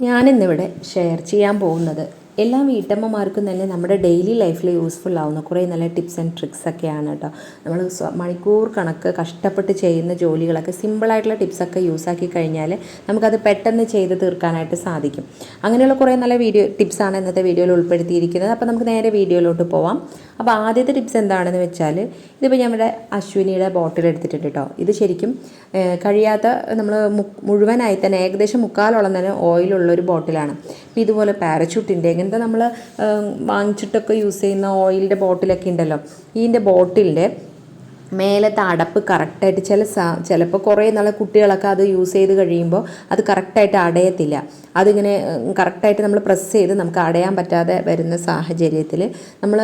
ഞാനിന്നിവിടെ ഷെയർ ചെയ്യാൻ പോകുന്നത് എല്ലാ വീട്ടമ്മമാർക്കും തന്നെ നമ്മുടെ ഡെയിലി ലൈഫിൽ യൂസ്ഫുൾ ആവുന്ന. കുറേ നല്ല ടിപ്സ് ആൻഡ് ട്രിക്സ് ഒക്കെയാണ് കേട്ടോ നമ്മൾ മണിക്കൂർ കണക്ക് കഷ്ടപ്പെട്ട് ചെയ്യുന്ന ജോലികളൊക്കെ സിമ്പിളായിട്ടുള്ള ടിപ്സൊക്കെ യൂസ് ആക്കി കഴിഞ്ഞാൽ നമുക്കത് പെട്ടെന്ന് ചെയ്ത് തീർക്കാനായിട്ട് സാധിക്കും. അങ്ങനെയുള്ള കുറേ നല്ല വീഡിയോ ടിപ്സാണ് ഇന്നത്തെ വീഡിയോയിൽ ഉൾപ്പെടുത്തിയിരിക്കുന്നത്. അപ്പോൾ നമുക്ക് നേരെ വീഡിയോയിലോട്ട് പോവാം. അപ്പോൾ ആദ്യത്തെ ടിപ്സ് എന്താണെന്ന് വെച്ചാൽ ഇതിപ്പോൾ നമ്മുടെ അശ്വിനിയുടെ ബോട്ടിൽ എടുത്തിട്ടുണ്ട് കേട്ടോ ഇത് ശരിക്കും കഴിയാത്ത നമ്മൾ മുഴുവനായി തന്നെ ഏകദേശം മുക്കാലോളം തന്നെ ഓയിലുള്ള ഒരു ബോട്ടിലാണ് ഇതുപോലെ പാരച്യൂട്ടിന്റെ ഇങ്ങനത്തെ നമ്മൾ വാങ്ങിച്ചിട്ടൊക്കെ യൂസ് ചെയ്യുന്ന ഓയിലിന്റെ ബോട്ടിലൊക്കെ ഉണ്ടല്ലോ. ഇതിന്റെ ബോട്ടിലിന്റെ മേലത്തെ അടപ്പ് കറക്റ്റായിട്ട് ചില സാ ചിലപ്പോൾ കുറേ നാളെ കുട്ടികളൊക്കെ അത് യൂസ് ചെയ്ത് കഴിയുമ്പോൾ അത് കറക്റ്റായിട്ട് അടയത്തില്ല. അതിങ്ങനെ കറക്റ്റായിട്ട് നമ്മൾ പ്രസ് ചെയ്ത് നമുക്ക് അടയാൻ പറ്റാതെ വരുന്ന സാഹചര്യത്തിൽ നമ്മൾ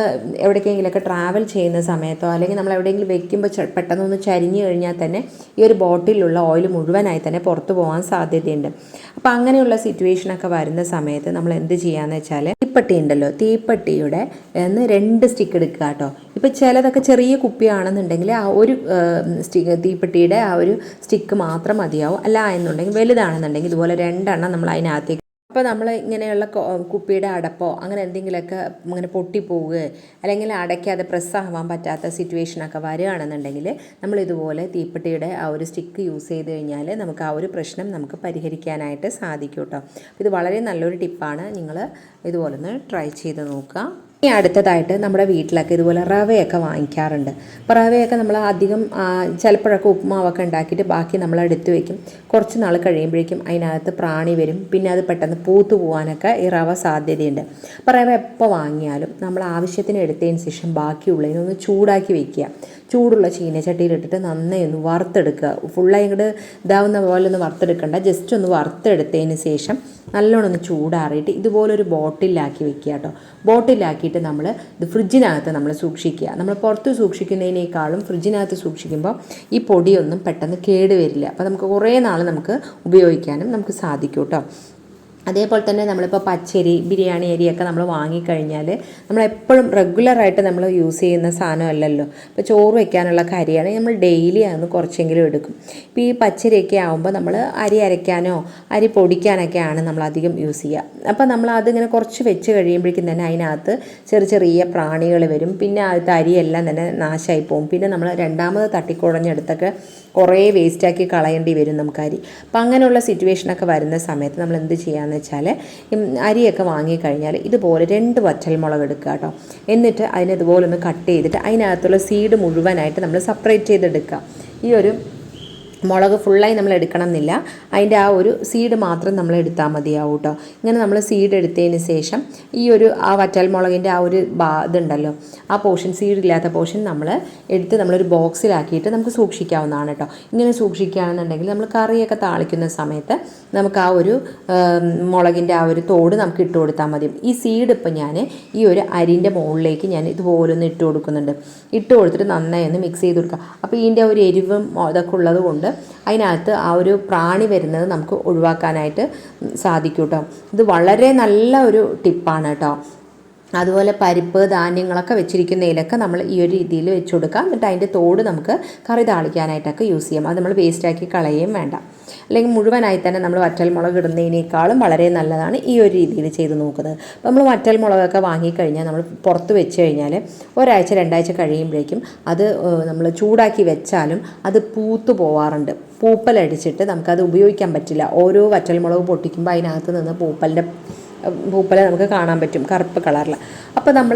എവിടേക്കെങ്കിലുമൊക്കെ ട്രാവൽ ചെയ്യുന്ന സമയത്തോ അല്ലെങ്കിൽ നമ്മൾ എവിടെയെങ്കിലും വെക്കുമ്പോൾ പെട്ടെന്നൊന്ന് ചരിഞ്ഞു കഴിഞ്ഞാൽ തന്നെ ഈ ഒരു ബോട്ടിലുള്ള ഓയിൽ മുഴുവനായി തന്നെ പുറത്തു പോകാൻ സാധ്യതയുണ്ട്. അപ്പോൾ അങ്ങനെയുള്ള സിറ്റുവേഷനൊക്കെ വരുന്ന സമയത്ത് നമ്മൾ എന്ത് ചെയ്യാന്ന് വെച്ചാൽ തീപ്പട്ടി ഉണ്ടല്ലോ തീപ്പട്ടിയുടെ എന്ന് രണ്ട് സ്റ്റിക്ക് എടുക്കുക കേട്ടോ ഇപ്പോൾ ചിലതൊക്കെ ചെറിയ കുപ്പിയാണെന്നുണ്ടെങ്കിൽ ആ ഒരു സ്റ്റിക്ക് തീപ്പെട്ടിയുടെ ആ ഒരു സ്റ്റിക്ക് മാത്രം മതിയാവും. അല്ല എന്നുണ്ടെങ്കിൽ വലുതാണെന്നുണ്ടെങ്കിൽ ഇതുപോലെ രണ്ടെണ്ണം നമ്മൾ അതിനകത്തേക്ക് അപ്പോൾ നമ്മൾ ഇങ്ങനെയുള്ള കുപ്പിയുടെ അടപ്പോ അങ്ങനെ എന്തെങ്കിലുമൊക്കെ ഇങ്ങനെ പൊട്ടിപ്പോവുക അല്ലെങ്കിൽ അടയ്ക്കാതെ പ്രസ്സാവാൻ പറ്റാത്ത സിറ്റുവേഷനൊക്കെ വരികയാണെന്നുണ്ടെങ്കിൽ നമ്മൾ ഇതുപോലെ തീപ്പെട്ടിയുടെ ആ ഒരു സ്റ്റിക്ക് യൂസ് ചെയ്ത് കഴിഞ്ഞാൽ നമുക്ക് ആ ഒരു പ്രശ്നം നമുക്ക് പരിഹരിക്കാനായിട്ട് സാധിക്കും കേട്ടോ ഇത് വളരെ നല്ലൊരു ടിപ്പാണ് നിങ്ങൾ ഇതുപോലെ ഒന്ന് ട്രൈ ചെയ്ത് നോക്കുക. ഇനി അടുത്തതായിട്ട് നമ്മുടെ വീട്ടിലൊക്കെ ഇതുപോലെ റവയൊക്കെ വാങ്ങിക്കാറുണ്ട്. അപ്പോൾ റവയൊക്കെ നമ്മൾ അധികം ചിലപ്പോഴൊക്കെ ഉപ്പുമാവൊക്കെ ഉണ്ടാക്കിയിട്ട് ബാക്കി നമ്മൾ എടുത്ത് വെക്കും. കുറച്ച് നാൾ കഴിയുമ്പോഴേക്കും അതിനകത്ത് പ്രാണി വരും. പിന്നെ അത് പെട്ടെന്ന് പൂത്തു പോകാനൊക്കെ ഈ റവ സാധ്യതയുണ്ട്. അപ്പോൾ റവ എപ്പോൾ വാങ്ങിയാലും നമ്മൾ ആവശ്യത്തിന് എടുത്തതിന് ശേഷം ബാക്കിയുള്ളതിനൊന്ന് ചൂടാക്കി വെക്കുക. ചൂടുള്ള ചീനച്ചട്ടിയിലിട്ടിട്ട് നന്നായി ഒന്ന് വറുത്തെടുക്കുക. ഫുള്ളായി ഇങ്ങോട്ട് ഇതാവുന്ന പോലെ ഒന്ന് വറുത്തെടുക്കണ്ട. ജസ്റ്റ് ഒന്ന് വറുത്തെടുത്തതിന് ശേഷം നല്ലോണം ഒന്ന് ചൂടാറിയിട്ട് ഇതുപോലൊരു ബോട്ടിലാക്കി വെക്കുക കേട്ടോ ബോട്ടിലാക്കിയിട്ട് നമ്മൾ ഇത് ഫ്രിഡ്ജിനകത്ത് നമ്മൾ സൂക്ഷിക്കുക. നമ്മൾ പുറത്ത് സൂക്ഷിക്കുന്നതിനേക്കാളും ഫ്രിഡ്ജിനകത്ത് സൂക്ഷിക്കുമ്പോൾ ഈ പൊടിയൊന്നും പെട്ടെന്ന് കേടുവരില്ല അപ്പോൾ നമുക്ക് കുറേ നാൾ നമുക്ക് ഉപയോഗിക്കാനും നമുക്ക് സാധിക്കും കേട്ടോ അതേപോലെ തന്നെ നമ്മളിപ്പോൾ പച്ചരി ബിരിയാണി അരിയൊക്കെ നമ്മൾ വാങ്ങിക്കഴിഞ്ഞാൽ നമ്മൾ എപ്പോഴും റെഗുലറായിട്ട് നമ്മൾ യൂസ് ചെയ്യുന്ന സാധനമല്ലല്ലോ. ഇപ്പോൾ ചോറ് വയ്ക്കാനുള്ള കരിയാണെങ്കിൽ നമ്മൾ ഡെയിലി ആണ് കുറച്ചെങ്കിലും എടുക്കും. ഇപ്പോൾ ഈ പച്ചരിയൊക്കെ ആകുമ്പോൾ നമ്മൾ അരി അരയ്ക്കാനോ അരി പൊടിക്കാനൊക്കെയാണ് നമ്മൾ അധികം യൂസ് ചെയ്യുക. അപ്പോൾ നമ്മൾ അതിങ്ങനെ കുറച്ച് വെച്ച് കഴിയുമ്പോഴേക്കും തന്നെ അതിനകത്ത് ചെറിയ ചെറിയ പ്രാണികൾ വരും. പിന്നെ അത് അരിയെല്ലാം തന്നെ നാശമായി പോകും. പിന്നെ നമ്മൾ രണ്ടാമത് തട്ടിക്കുഴഞ്ഞെടുത്തൊക്കെ കുറേ വേസ്റ്റാക്കി കളയേണ്ടി വരും നമുക്ക് അരി. അപ്പം അങ്ങനെയുള്ള സിറ്റുവേഷനൊക്കെ വരുന്ന സമയത്ത് നമ്മൾ എന്ത് ചെയ്യാന്ന് വെച്ചാൽ അരിയൊക്കെ വാങ്ങിക്കഴിഞ്ഞാൽ ഇതുപോലെ രണ്ട് വറ്റൽമുളക് എടുക്കുക കേട്ടോ. എന്നിട്ട് അതിനെ ഇതുപോലെ ഒന്ന് കട്ട് ചെയ്തിട്ട് അതിനകത്തുള്ള സീഡ് മുഴുവനായിട്ട് നമ്മൾ സെപ്പറേറ്റ് ചെയ്തെടുക്കുക. ഈ ഒരു മുളക് ഫുള്ളായി നമ്മൾ എടുക്കണം എന്നില്ല അതിന്റെ ആ ഒരു സീഡ് മാത്രം നമ്മൾ എടുത്താൽ മതിയാവും കേട്ടോ ഇങ്ങനെ നമ്മൾ സീഡ് എടുത്തതിന് ശേഷം ഈ ഒരു ആ വറ്റൽ മുളകിന്റെ ആ ഒരു ബാ ഇതുണ്ടല്ലോ. ആ പോർഷൻ സീഡ് ഇല്ലാത്ത പോർഷൻ നമ്മൾ എടുത്ത് നമ്മളൊരു ബോക്സിലാക്കിയിട്ട് നമുക്ക് സൂക്ഷിക്കാവുന്നതാണ് കേട്ടോ ഇങ്ങനെ സൂക്ഷിക്കുകയാണെന്നുണ്ടെങ്കിൽ നമ്മൾ കറിയൊക്കെ താളിക്കുന്ന സമയത്ത് നമുക്ക് ആ ഒരു മുളകിന്റെ ആ ഒരു തോട് നമുക്ക് ഇട്ട് കൊടുത്താൽ മതി. ഈ സീഡ് ഇപ്പം ഞാൻ ഈ ഒരു അരിന്റെ മുകളിലേക്ക് ഞാൻ ഇതുപോലെ ഒന്ന് ഇട്ട് കൊടുക്കുന്നുണ്ട്. ഇട്ട് കൊടുത്തിട്ട് നന്നായി ഒന്ന് മിക്സ് ചെയ്ത് കൊടുക്കുക. അപ്പോൾ ഇതിന്റെ ഒരു എരിവും ഇതൊക്കെ ഉള്ളത് കൊണ്ട് അതിനകത്ത് ആ ഒരു പ്രാണി വരുന്നത് നമുക്ക് ഒഴിവാക്കാനായിട്ട് സാധിക്കും കേട്ടോ ഇത് വളരെ നല്ല ഒരു ടിപ്പാണ് കേട്ടോ അതുപോലെ പരിപ്പ് ധാന്യങ്ങളൊക്കെ വെച്ചിരിക്കുന്നതിലൊക്കെ നമ്മൾ ഈ ഒരു രീതിയിൽ വെച്ച് കൊടുക്കാം. എന്നിട്ട് അതിന്റെ തോട് നമുക്ക് കറി താളിക്കാനായിട്ടൊക്കെ യൂസ് ചെയ്യാം. അത് നമ്മൾ വേസ്റ്റാക്കി കളയുകയും വേണ്ട. അല്ലെങ്കിൽ മുഴുവനായി തന്നെ നമ്മൾ വറ്റൽ മുളക് ഇടുന്നതിനേക്കാളും വളരെ നല്ലതാണ് ഈ ഒരു രീതിയിൽ ചെയ്ത് നോക്കുന്നത്. അപ്പോൾ നമ്മൾ വറ്റൽമുളകൊക്കെ വാങ്ങിക്കഴിഞ്ഞാൽ നമ്മൾ പുറത്ത് വെച്ച് കഴിഞ്ഞാൽ ഒരാഴ്ച രണ്ടാഴ്ച കഴിയുമ്പോഴേക്കും അത് നമ്മൾ ചൂടാക്കി വെച്ചാലും അത് പൂത്തു പോവാറുണ്ട്. പൂപ്പലടിച്ചിട്ട് നമുക്കത് ഉപയോഗിക്കാൻ പറ്റില്ല. ഓരോ വറ്റൽ മുളക് പൊട്ടിക്കുമ്പോൾ അതിനകത്ത് നിന്ന് പൂപ്പലിന്റെ പൂപ്പലെ നമുക്ക് കാണാൻ പറ്റും കറുപ്പ് കളറിൽ അപ്പോൾ നമ്മൾ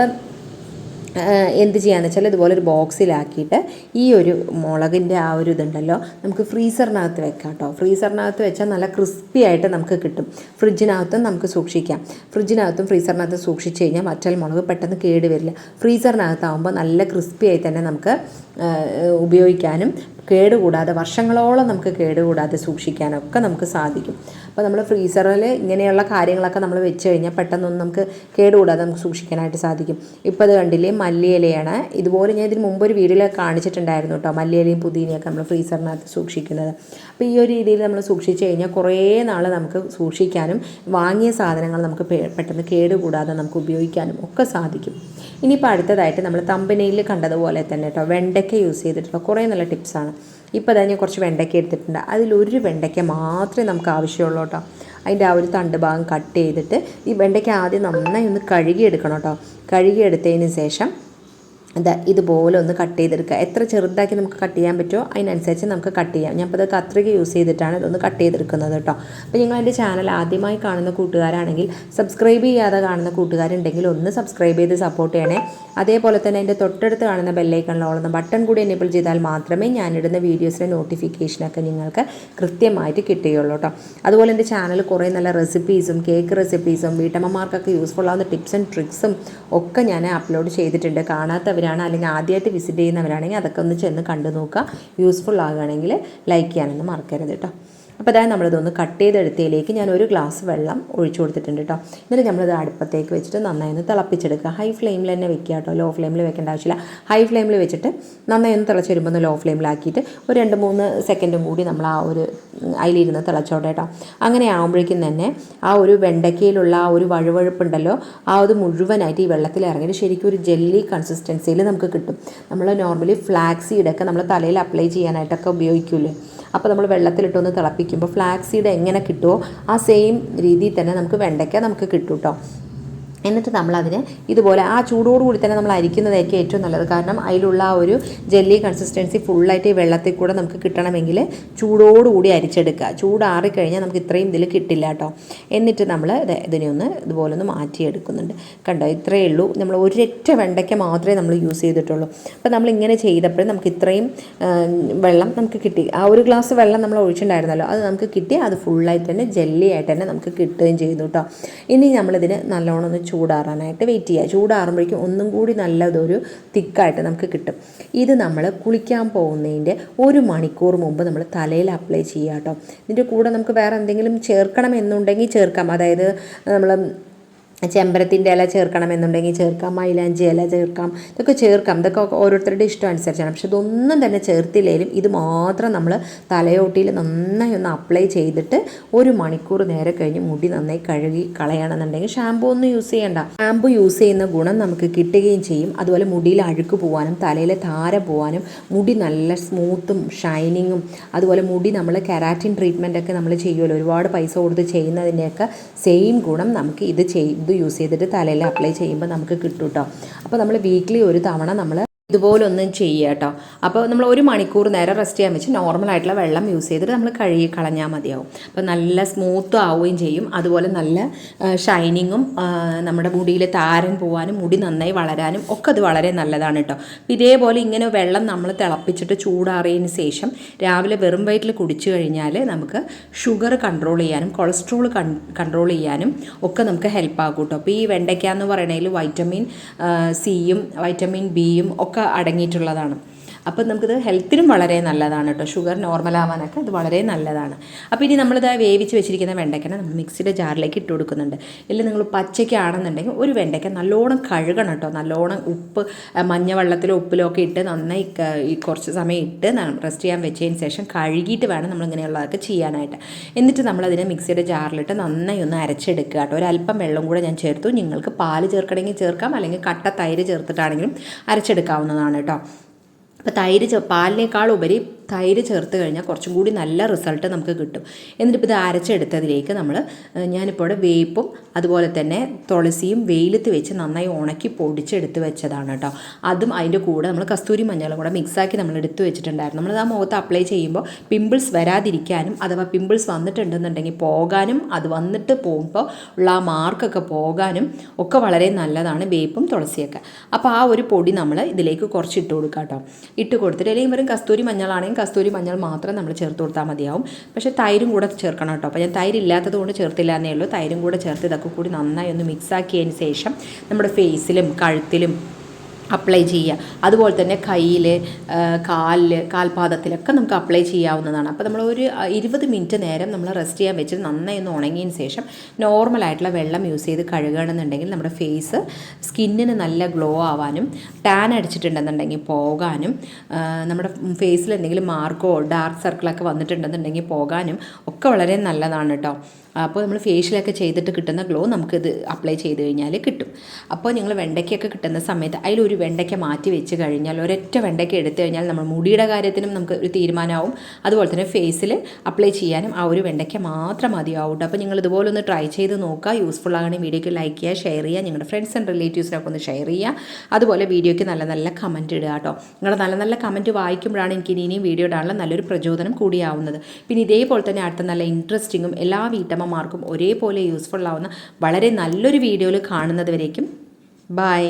എന്ത് ചെയ്യാന്ന് വെച്ചാൽ ഇതുപോലെ ഒരു ബോക്സിലാക്കിയിട്ട് ഈ ഒരു മുളകിന്റെ ആ ഒരു ഇതുണ്ടല്ലോ നമുക്ക് ഫ്രീസറിനകത്ത് വെക്കാം കേട്ടോ ഫ്രീസറിനകത്ത് വെച്ചാൽ നല്ല ക്രിസ്പി ആയിട്ട് നമുക്ക് കിട്ടും. ഫ്രിഡ്ജിനകത്തും നമുക്ക് സൂക്ഷിക്കാം. ഫ്രിഡ്ജിനകത്തും ഫ്രീസറിനകത്തും സൂക്ഷിച്ച് കഴിഞ്ഞാൽ മറ്റൽ മുളക് പെട്ടെന്ന് കേട് വരില്ല. ഫ്രീസറിനകത്താവുമ്പോൾ നല്ല ക്രിസ്പി ആയി തന്നെ നമുക്ക് ഉപയോഗിക്കാനും കേടുകൂടാതെ വർഷങ്ങളോളം നമുക്ക് കേടുകൂടാതെ സൂക്ഷിക്കാനൊക്കെ നമുക്ക് സാധിക്കും. അപ്പോൾ നമ്മൾ ഫ്രീസറിൽ ഇങ്ങനെയുള്ള കാര്യങ്ങളൊക്കെ നമ്മൾ വെച്ച് കഴിഞ്ഞാൽ പെട്ടെന്നൊന്നും നമുക്ക് കേടുകൂടാതെ നമുക്ക് സൂക്ഷിക്കാനായിട്ട് സാധിക്കും. ഇപ്പോൾ അത് കണ്ടില്ലേ മല്ലിയിലയാണ്. ഇതുപോലെ ഞാൻ ഇതിന് മുമ്പ് ഒരു വീഡിയോയിൽ കാണിച്ചിട്ടുണ്ടായിരുന്നു കേട്ടോ മല്ലിയിലയും പുതിനയൊക്കെ നമ്മൾ ഫ്രീസറിനകത്ത് സൂക്ഷിക്കുന്നത്. അപ്പോൾ ഈ ഒരു രീതിയിൽ നമ്മൾ സൂക്ഷിച്ച് കഴിഞ്ഞാൽ കുറേ നാൾ നമുക്ക് സൂക്ഷിക്കാനും വാങ്ങിയ സാധനങ്ങൾ നമുക്ക് പെട്ടെന്ന് കേടുകൂടാതെ നമുക്ക് ഉപയോഗിക്കാനും ഒക്കെ സാധിക്കും. ഇനിയിപ്പോൾ അടുത്തതായിട്ട് നമ്മൾ തമ്പനയിൽ കണ്ടതുപോലെ തന്നെ കേട്ടോ വെണ്ടയ്ക്ക യൂസ് ചെയ്തിട്ടുള്ള കുറേ നല്ല ടിപ്സാണ് ഇപ്പോൾ തന്നെ കുറച്ച് വെണ്ടയ്ക്ക എടുത്തിട്ടുണ്ട്. അതിലൊരു വെണ്ടയ്ക്ക മാത്രമേ നമുക്ക് ആവശ്യമുള്ളൂ കേട്ടോ അതിന്റെ ആ ഒരു തണ്ട് ഭാഗം കട്ട് ചെയ്തിട്ട് ഈ വെണ്ടയ്ക്ക ആദ്യം നന്നായി ഒന്ന് കഴുകിയെടുക്കണം കേട്ടോ കഴുകിയെടുത്തതിന് ശേഷം ഇതാ ഇതുപോലെ ഒന്ന് കട്ട് ചെയ്തെടുക്കുക. എത്ര ചെറുതാക്കി നമുക്ക് കട്ട് ചെയ്യാൻ പറ്റുമോ അതിനനുസരിച്ച് നമുക്ക് കട്ട് ചെയ്യാം. ഞാൻ ഇപ്പോൾ അത് കത്രിക യൂസ് ചെയ്തിട്ടാണ് ഇതൊന്ന് കട്ട് ചെയ്തെടുക്കുന്നത് കേട്ടോ. അപ്പോൾ നിങ്ങൾ എന്റെ ചാനൽ ആദ്യമായി കാണുന്ന കൂട്ടുകാരാണെങ്കിൽ സബ്സ്ക്രൈബ് ചെയ്യാതെ കാണുന്ന കൂട്ടുകാരുണ്ടെങ്കിൽ ഒന്ന് സബ്സ്ക്രൈബ് ചെയ്ത് സപ്പോർട്ട് ചെയ്യണേ. അതേപോലെ തന്നെ എന്റെ തൊട്ടടുത്ത് കാണുന്ന ബെല്ലൈക്കണിലോളുന്ന ബട്ടൺ കൂടി എനേബിൾ ചെയ്താൽ മാത്രമേ ഞാനിടുന്ന വീഡിയോസിന്റെ നോട്ടിഫിക്കേഷനൊക്കെ നിങ്ങൾക്ക് കൃത്യമായിട്ട് കിട്ടുകയുള്ളൂ കേട്ടോ അതുപോലെ എന്റെ ചാനൽ കുറേ നല്ല റെസിപ്പീസും കേക്ക് റെസിപ്പീസും വീട്ടമ്മമാർക്കൊക്കെ യൂസ്ഫുൾ ആവുന്ന ടിപ്സ് ആൻഡ് ട്രിക്സും ഒക്കെ ഞാൻ അപ്ലോഡ് ചെയ്തിട്ടുണ്ട്. കാണാത്തവരാണ് അല്ലെങ്കിൽ ആദ്യമായിട്ട് വിസിറ്റ് ചെയ്യുന്നവരാണെങ്കിൽ അതൊക്കെ ഒന്ന് ചെന്ന് കണ്ടു നോക്കുക യൂസ്ഫുൾ ആകുകയാണെങ്കിൽ ലൈക്ക് ചെയ്യാനൊന്നും മറക്കരുത് കേട്ടോ അപ്പോൾ അതായത് നമ്മളിതൊന്ന് കട്ട് ചെയ്തെടുത്തതിലേക്ക് ഞാൻ ഒരു ഗ്ലാസ് വെള്ളം ഒഴിച്ചു കൊടുത്തിട്ടുണ്ട് കേട്ടോ എന്നിട്ട് നമ്മളിത് അടുപ്പത്തേക്ക് വെച്ചിട്ട് നന്നായി ഒന്ന് തിളപ്പിച്ചെടുക്കുക. ഹൈ ഫ്ലെയിമിൽ തന്നെ വെക്കുക കേട്ടോ ലോ ഫ്ലെയിമിൽ വെക്കേണ്ട ആവശ്യമില്ല. ഹൈ ഫ്ലെയിമിൽ വെച്ചിട്ട് നന്നായി ഒന്ന് തിളച്ച് വരുമ്പോൾ ഒന്ന് ലോ ഫ്ലെയിമിലാക്കിയിട്ട് ഒരു രണ്ട് മൂന്ന് സെക്കൻഡും കൂടി നമ്മൾ ആ ഒരു അതിലിരുന്ന് തിളച്ചോട്ടെ കേട്ടോ അങ്ങനെ ആകുമ്പോഴേക്കും തന്നെ ആ ഒരു വെണ്ടയ്ക്കയിലുള്ള ആ ഒരു വഴുവഴുപ്പുണ്ടല്ലോ ആ അത് മുഴുവനായിട്ട് ഈ വെള്ളത്തിൽ ഇറങ്ങിയിട്ട് ശരിക്കും ഒരു ജെല്ലി കൺസിസ്റ്റൻസിയിൽ നമുക്ക് കിട്ടും. നമ്മൾ നോർമലി ഫ്ലാക്സ് സീഡൊക്കെ നമ്മൾ തലയിൽ അപ്ലൈ ചെയ്യാനായിട്ടൊക്കെ ഉപയോഗിക്കൂലേ അപ്പോൾ നമ്മൾ വെള്ളത്തിലിട്ടൊന്ന് തിളപ്പിക്കുമ്പോൾ ഫ്ലാക്സ് സീഡ് എങ്ങനെ കിട്ടുമോ ആ സെയിം രീതിയിൽ തന്നെ നമുക്ക് വെണ്ടയ്ക്ക നമുക്ക് കിട്ടും കേട്ടോ എന്നിട്ട് നമ്മളതിനെ ഇതുപോലെ ആ ചൂടോടുകൂടി തന്നെ നമ്മൾ അരിക്കുന്നതായിരിക്കും ഏറ്റവും നല്ലത്. കാരണം അതിലുള്ള ആ ഒരു ജെല്ലി കൺസിസ്റ്റൻസി ഫുള്ളായിട്ട് ഈ വെള്ളത്തിൽ കൂടെ നമുക്ക് കിട്ടണമെങ്കിൽ ചൂടോടുകൂടി അരിച്ചെടുക്കുക. ചൂടാറിക്കഴിഞ്ഞാൽ നമുക്ക് ഇത്രയും ഇതിൽ കിട്ടില്ല കേട്ടോ. എന്നിട്ട് നമ്മൾ ഇതിനെ ഒന്ന് ഇതുപോലെ ഒന്ന് മാറ്റിയെടുക്കുന്നുണ്ട്. കണ്ടോ? ഇത്രയേ ഉള്ളൂ. നമ്മൾ ഒരൊറ്റ വെണ്ടയ്ക്ക മാത്രമേ നമ്മൾ യൂസ് ചെയ്തിട്ടുള്ളൂ. അപ്പോൾ നമ്മൾ ഇങ്ങനെ ചെയ്തപ്പോൾ നമുക്ക് ഇത്രയും വെള്ളം നമുക്ക് കിട്ടി. ആ ഒരു ഗ്ലാസ് വെള്ളം നമ്മൾ ഒഴിച്ചിട്ടുണ്ടായിരുന്നല്ലോ. അത് നമുക്ക് കിട്ടി. അത് ഫുള്ളായിട്ട് തന്നെ ജെല്ലി ആയിട്ട് തന്നെ നമുക്ക് കിട്ടുകയും ചെയ്തു കേട്ടോ. ഇനി നമ്മളിതിന് നല്ലോണം ഒന്ന് ചൂടാറാനായിട്ട് വെയിറ്റ് ചെയ്യുക ചൂടാറുമ്പോഴേക്കും ഒന്നും കൂടി നല്ലതൊരു തിക്കായിട്ട് നമുക്ക് കിട്ടും. ഇത് നമ്മൾ കുളിക്കാൻ പോകുന്നതിന്റെ ഒരു മണിക്കൂർ മുമ്പ് നമ്മൾ തലയിൽ അപ്ലൈ ചെയ്യുക കേട്ടോ ഇതിന്റെ കൂടെ നമുക്ക് വേറെ എന്തെങ്കിലും ചേർക്കണം എന്നുണ്ടെങ്കിൽ ചേർക്കാം. അതായത് നമ്മൾ ചെമ്പരത്തിന്റെ ഇല ചേർക്കണമെന്നുണ്ടെങ്കിൽ ചേർക്കാം മൈലാഞ്ചി ഇല ചേർക്കാം ഇതൊക്കെ ചേർക്കാം. ഇതൊക്കെ ഓരോരുത്തരുടെ ഇഷ്ടം അനുസരിച്ചാണ്. പക്ഷെ ഇതൊന്നും തന്നെ ചേർത്തില്ലെങ്കിലും ഇത് മാത്രം നമ്മൾ തലയോട്ടിയിൽ നന്നായി ഒന്ന് അപ്ലൈ ചെയ്തിട്ട് ഒരു മണിക്കൂർ നേരെ കഴിഞ്ഞ് മുടി നന്നായി കഴുകി കളയണമെന്നുണ്ടെങ്കിൽ ഷാമ്പൂ ഒന്നും യൂസ് ചെയ്യണ്ട. ഷാമ്പൂ യൂസ് ചെയ്യുന്ന ഗുണം നമുക്ക് കിട്ടുകയും ചെയ്യും. അതുപോലെ മുടിയിൽ അഴുക്ക് പോകാനും തലയിലെ താര പോകാനും മുടി നല്ല സ്മൂത്തും ഷൈനിങ്ങും അതുപോലെ മുടി നമ്മൾ കെരാറ്റിൻ ട്രീറ്റ്മെന്റ് ഒക്കെ നമ്മൾ ചെയ്യുമല്ലോ. ഒരുപാട് പൈസ കൊടുത്ത് ചെയ്യുന്നതിന്റെയൊക്കെ സെയിം ഗുണം നമുക്ക് ഇത് ചെയ് ഇത് യൂസ് ചെയ്തിട്ട് തലയിൽ അപ്ലൈ ചെയ്യുമ്പോൾ നമുക്ക് കിട്ടും കേട്ടോ അപ്പോൾ നമ്മൾ വീക്ക്ലി ഒരു തവണ നമ്മൾ ഇതുപോലൊന്നും ചെയ്യുക കേട്ടോ അപ്പോൾ നമ്മൾ ഒരു മണിക്കൂർ നേരം റെസ്റ്റ് ചെയ്യാൻ വെച്ച് നോർമലായിട്ടുള്ള വെള്ളം യൂസ് ചെയ്തിട്ട് നമ്മൾ കഴുകി കളഞ്ഞാൽ മതിയാവും. അപ്പോൾ നല്ല സ്മൂത്തും ആവുകയും ചെയ്യും. അതുപോലെ നല്ല ഷൈനിങ്ങും നമ്മുടെ മുടിയിൽ താരൻ പോകാനും മുടി നന്നായി വളരാനും ഒക്കെ അത് വളരെ നല്ലതാണ് കേട്ടോ ഇതേപോലെ ഇങ്ങനെ വെള്ളം നമ്മൾ തിളപ്പിച്ചിട്ട് ചൂടാറിയതിന് ശേഷം രാവിലെ വെറും വയറ്റിൽ കുടിച്ചു കഴിഞ്ഞാൽ നമുക്ക് ഷുഗർ കൺട്രോൾ ചെയ്യാനും കൊളസ്ട്രോൾ കൺട്രോൾ ചെയ്യാനും ഒക്കെ നമുക്ക് ഹെൽപ്പ് ആകും കേട്ടോ അപ്പോൾ ഈ വെണ്ടയ്ക്ക എന്ന് പറയണതിൽ വൈറ്റമിൻ സിയും വൈറ്റമിൻ ബിയും ഒക്കെ അടങ്ങിയിട്ടുള്ളതാണ്. അപ്പം നമുക്കിത് ഹെൽത്തിനും വളരെ നല്ലതാണ് കേട്ടോ. ഷുഗർ നോർമൽ ആവാനൊക്കെ ഇത് വളരെ നല്ലതാണ്. അപ്പോൾ ഇനി നമ്മളിത് വേവിച്ച് വെച്ചിരിക്കുന്ന വെണ്ടയ്ക്കനെ നമ്മൾ മിക്സിയുടെ ജാറിലേക്ക് ഇട്ട് കൊടുക്കുന്നുണ്ട്. ഇല്ല നിങ്ങൾ പച്ചയ്ക്കാണെന്നുണ്ടെങ്കിൽ ഒരു വെണ്ടയ്ക്ക നല്ലോണം കഴുകണം കേട്ടോ. നല്ലോണം ഉപ്പ് മഞ്ഞവെള്ളത്തിലോ മഞ്ഞ വെള്ളത്തിലോ ഉപ്പിലോ ഒക്കെ ഇട്ട് നന്നായി കുറച്ച് സമയം ഇട്ട് റെസ്റ്റ് ചെയ്യാൻ വെച്ചതിന് ശേഷം കഴുകിയിട്ട് വേണം നമ്മൾ ഇങ്ങനെയുള്ളതൊക്കെ ചെയ്യാനായിട്ട്. എന്നിട്ട് നമ്മളതിനെ മിക്സിയുടെ ജാറിലിട്ട് നന്നായി ഒന്ന് അരച്ചെടുക്കുക കേട്ടോ. ഒരല്പം വെള്ളം കൂടെ ഞാൻ ചേർത്തു. നിങ്ങൾക്ക് പാൽ ചേർക്കണമെങ്കിൽ ചേർക്കാം. അല്ലെങ്കിൽ കട്ട തൈര് ചേർത്തിട്ടാണെങ്കിലും അരച്ചെടുക്കാവുന്നതാണ് കേട്ടോ. അപ്പോൾ തൈര് പാലിനേക്കാളുപരി തൈര് ചേർത്ത് കഴിഞ്ഞാൽ കുറച്ചും കൂടി നല്ല റിസൾട്ട് നമുക്ക് കിട്ടും. എന്നിട്ടിപ്പോൾ ഇത് അരച്ചെടുത്തതിലേക്ക് നമ്മൾ ഞാനിപ്പോൾ ഇവിടെ വേപ്പും അതുപോലെ തന്നെ തുളസിയും വെയിലത്ത് വെച്ച് നന്നായി ഉണക്കി പൊടിച്ചെടുത്ത് വെച്ചതാണ് കേട്ടോ. അതും അതിന്റെ കൂടെ നമ്മൾ കസ്തൂരി മഞ്ഞളും കൂടെ മിക്സാക്കി നമ്മൾ എടുത്ത് വെച്ചിട്ടുണ്ടായിരുന്നു. നമ്മൾ ആ മുഖത്ത് അപ്ലൈ ചെയ്യുമ്പോൾ പിമ്പിൾസ് വരാതിരിക്കാനും അഥവാ പിമ്പിൾസ് വന്നിട്ടുണ്ടെന്നുണ്ടെങ്കിൽ പോകാനും അത് വന്നിട്ട് പോകുമ്പോൾ ഉള്ള ആ മാർക്കൊക്കെ പോകാനും ഒക്കെ വളരെ നല്ലതാണ് വേപ്പും തുളസിയൊക്കെ. അപ്പോൾ ആ ഒരു പൊടി നമ്മൾ ഇതിലേക്ക് കുറച്ച് ഇട്ട് കൊടുക്കുക കേട്ടോ ഇട്ട് കൊടുത്തിട്ട് അല്ലെങ്കിൽ വെറും കസ്തൂരി മഞ്ഞളാണെങ്കിൽ കസ്തൂരി മഞ്ഞൾ മാത്രം നമ്മൾ ചേർത്ത് കൊടുത്താൽ മതിയാവും. പക്ഷേ തൈരും കൂടെ ചേർക്കണം കേട്ടോ. അപ്പോൾ ഞാൻ തൈര് ഇല്ലാത്തത് കൊണ്ട് ചേർത്തില്ല എന്നേ ഉള്ളൂ. തൈരും കൂടെ ചേർത്ത് ഇതൊക്കെ കൂടി നന്നായി ഒന്ന് മിക്സ് ആക്കിയതിന് ശേഷം നമ്മുടെ ഫേസിലും കഴുത്തിലും അപ്ലൈ ചെയ്യുക. അതുപോലെ തന്നെ കയ്യിൽ കാലിൽ കാൽപാദത്തിലൊക്കെ നമുക്ക് അപ്ലൈ ചെയ്യാവുന്നതാണ്. അപ്പോൾ നമ്മൾ ഒരു ഇരുപത് മിനിറ്റ് നേരം നമ്മൾ റെസ്റ്റ് ചെയ്യാൻ വെച്ചിട്ട് നന്നായി ഒന്ന് ഉണങ്ങിയതിന് ശേഷം നോർമലായിട്ടുള്ള വെള്ളം യൂസ് ചെയ്ത് കഴുകുകയാണെന്നുണ്ടെങ്കിൽ നമ്മുടെ ഫേസ് സ്കിന്നിന് നല്ല ഗ്ലോ ആവാനും ടാൻ അടിച്ചിട്ടുണ്ടെന്നുണ്ടെങ്കിൽ പോകാനും നമ്മുടെ ഫേസിൽ എന്തെങ്കിലും മാർക്കോ ഡാർക്ക് സർക്കിളൊക്കെ വന്നിട്ടുണ്ടെന്നുണ്ടെങ്കിൽ പോകാനും ഒക്കെ വളരെ നല്ലതാണ് കേട്ടോ അപ്പോൾ നമ്മൾ ഫേഷ്യലൊക്കെ ചെയ്തിട്ട് കിട്ടുന്ന ഗ്ലോ നമുക്കിത് അപ്ലൈ ചെയ്ത് കഴിഞ്ഞാൽ കിട്ടും. അപ്പോൾ നിങ്ങൾ വെണ്ടയ്ക്കൊക്കെ കിട്ടുന്ന സമയത്ത് അതിലൊരു വെണ്ടയ്ക്ക മാറ്റി വെച്ച് കഴിഞ്ഞാൽ ഒരൊറ്റ വെണ്ടയ്ക്ക എടുത്തു കഴിഞ്ഞാൽ നമ്മൾ മുടിയുടെ കാര്യത്തിനും നമുക്ക് ഒരു തീരുമാനമാവും. അതുപോലെ തന്നെ ഫേസിൽ അപ്ലൈ ചെയ്യാനും ആ ഒരു വെണ്ടയ്ക്ക മാത്രം മതിയാവും. അപ്പോൾ നിങ്ങൾ ഇതുപോലെ ഒന്ന് ട്രൈ ചെയ്ത് നോക്കുക. യൂസ്ഫുൾ ആകണമെങ്കിൽ വീഡിയോക്ക് ലൈക്ക് ചെയ്യുക ഷെയർ ചെയ്യുക നിങ്ങളുടെ ഫ്രണ്ട്സ് ആൻഡ് റിലേറ്റീവ്സിനൊക്കെ ഒന്ന് ഷെയർ ചെയ്യുക. അതുപോലെ വീഡിയോയ്ക്ക് നല്ല നല്ല കമന്റ് ഇടുക കേട്ടോ. നിങ്ങളുടെ നല്ല നല്ല കമന്റ് വായിക്കുമ്പോഴാണ് എനിക്ക് ഇനി ഇനിയും വീഡിയോ ഇടാനുള്ള നല്ലൊരു പ്രചോദനം കൂടിയാവുന്നത്. പിന്നെ ഇതേപോലെ തന്നെ അടുത്ത നല്ല ഇൻട്രസ്റ്റിങ്ങും എല്ലാ വീട്ടമ്മമാർക്കും ഒരേപോലെ യൂസ്ഫുൾ ആവുന്ന വളരെ നല്ലൊരു വീഡിയോയിൽ കാണുന്നത് വരേക്കും ബൈ